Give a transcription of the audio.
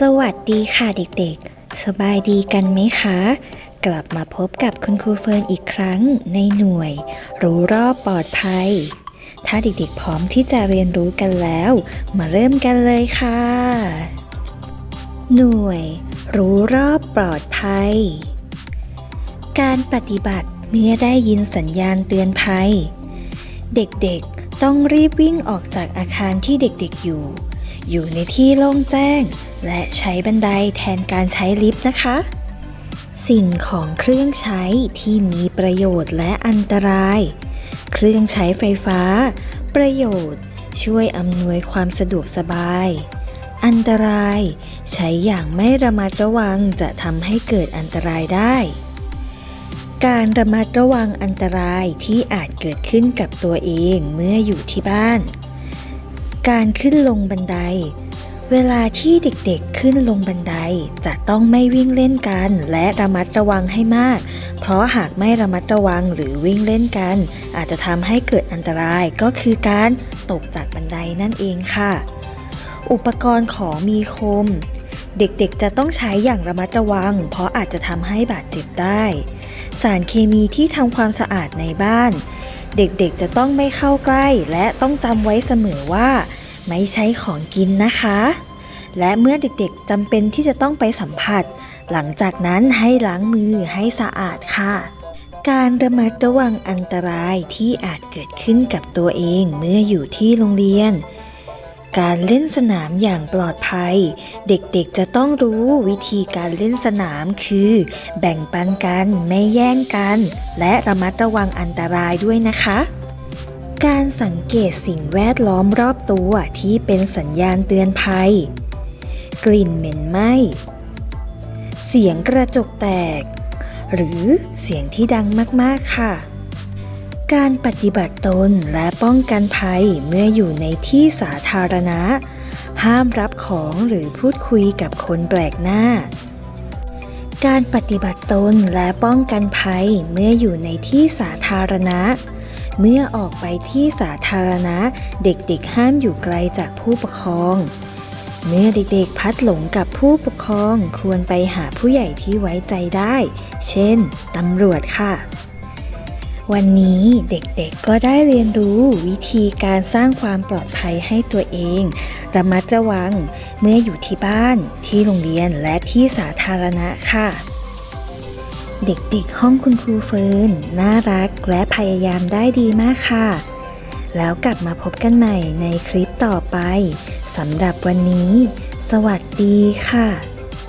สวัสดีค่ะเด็กๆ สบายดีกันไหมคะ กลับมาพบกับคุณครูเฟิร์นอีกครั้งในหน่วย รู้รอบปลอดภัย ถ้าเด็กๆพร้อมที่จะเรียนรู้กันแล้ว มาเริ่มกันเลยค่ะ หน่วย รู้รอบปลอดภัย การปฏิบัติเมื่อได้ยินสัญญาณเตือนภัย เด็กๆต้องรีบวิ่งออกจากอาคารที่เด็กๆอยู่ อยู่ในที่โล่งแจ้ง และใช้บันไดแทนการใช้ลิฟต์นะคะ สิ่งของเครื่องใช้ที่มีประโยชน์และอันตราย เครื่องใช้ไฟฟ้า ประโยชน์ ช่วยอำนวยความสะดวกสบาย อันตราย ใช้อย่างไม่ระมัดระวังจะทำให้เกิดอันตรายได้ การระมัดระวังอันตรายที่อาจเกิดขึ้นกับตัวเองเมื่ออยู่ที่บ้าน การขึ้นลงบันได เวลาที่เด็กๆขึ้นลงบันไดจะต้องไม่วิ่งเล่นกัน และระมัดระวังให้มาก เพราะหากไม่ระมัดระวังหรือวิ่งเล่นกัน อาจจะทำให้เกิดอันตรายก็คือการตกจากบันไดนั่นเองค่ะ อุปกรณ์ของมีคม เด็กๆจะต้องใช้อย่างระมัดระวัง เพราะอาจจะทำให้บาดเจ็บได้ สารเคมีที่ทำความสะอาดในบ้าน เด็กๆจะต้องไม่เข้าใกล้ และต้องจำไว้เสมอว่า ไม่ใช้ของกินนะคะ และเมื่อเด็กๆจำเป็นที่จะต้องไปสัมผัส หลังจากนั้นให้ล้างมือให้สะอาดค่ะ การระมัดระวังอันตรายที่อาจเกิดขึ้นกับตัวเองเมื่ออยู่ที่โรงเรียน การเล่นสนามอย่างปลอดภัย เด็กๆจะต้องรู้วิธีการเล่นสนามคือ แบ่งปันกันไม่แย่งกัน และระมัดระวังอันตรายด้วยนะคะ การสังเกตสิ่งแวดล้อมรอบตัวที่เป็นสัญญาณเตือนภัย กลิ่นเหม็นไหม้เสียงกระจกแตก หรือเสียงที่ดังมากๆค่ะ การปฏิบัติตนและป้องกันภัยเมื่ออยู่ในที่สาธารณะ ห้ามรับของหรือพูดคุยกับคนแปลกหน้า การปฏิบัติตนและป้องกันภัยเมื่ออยู่ในที่สาธารณะ เมื่อออกไปที่สาธารณะ เด็กๆห้ามอยู่ไกลจากผู้ปกครอง เมื่อเด็กๆพัดหลงกับผู้ปกครองควรไปหาผู้ใหญ่ที่ไว้ใจได้ เช่นตำรวจค่ะ วันนี้เด็กๆก็ได้เรียนรู้วิธีการสร้างความปลอดภัยให้ตัวเอง ระมัดระวังเมื่ออยู่ที่บ้าน ที่โรงเรียนและที่สาธารณะค่ะ เด็กๆห้องคุณครูเฟิร์นน่ารักและพยายามได้ดีมากค่ะ แล้วกลับมาพบกันใหม่ในคลิปต่อไปสำหรับวันนี้ สวัสดีค่ะ